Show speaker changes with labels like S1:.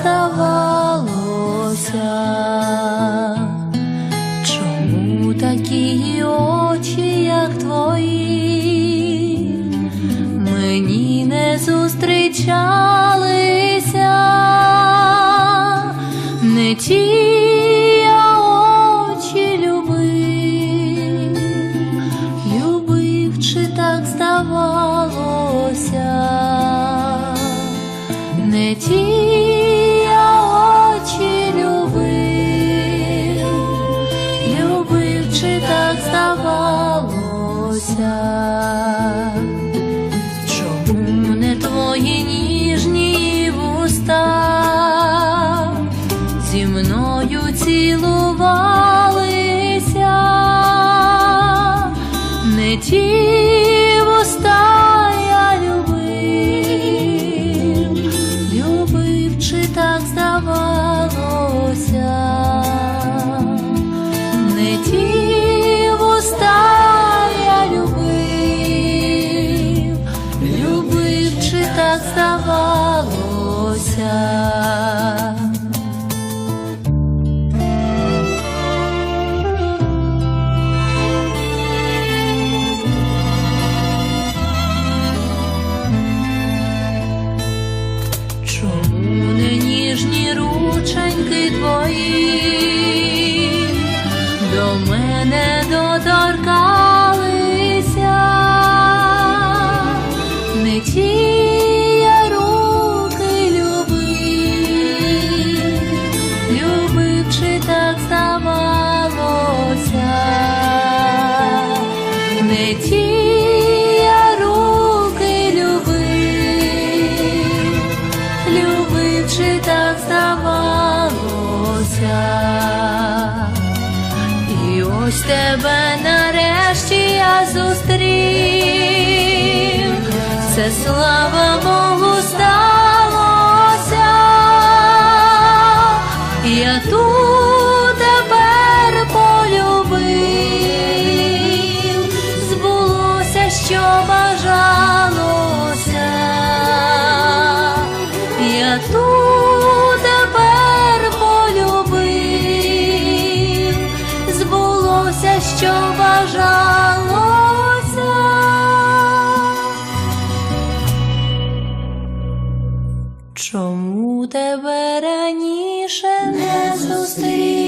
S1: здавалося. Чому такі очі, як твої, мені не зустрічалися, не ті очі любив, любив, чи так здавалося, не ті здавалося. Чому не твої ніжні вуста зі мною цілувалися, не ті вуста я любив, любив, чи так здавалося, не ті чи так здавалося. Чому не ніжні рученьки твої до мене доторкалися, ті руки любив, любив, так здавалося. І ось тебе нарешті я зустрів, це слава Богу що бажалося. Чому тебе раніше не зустрів?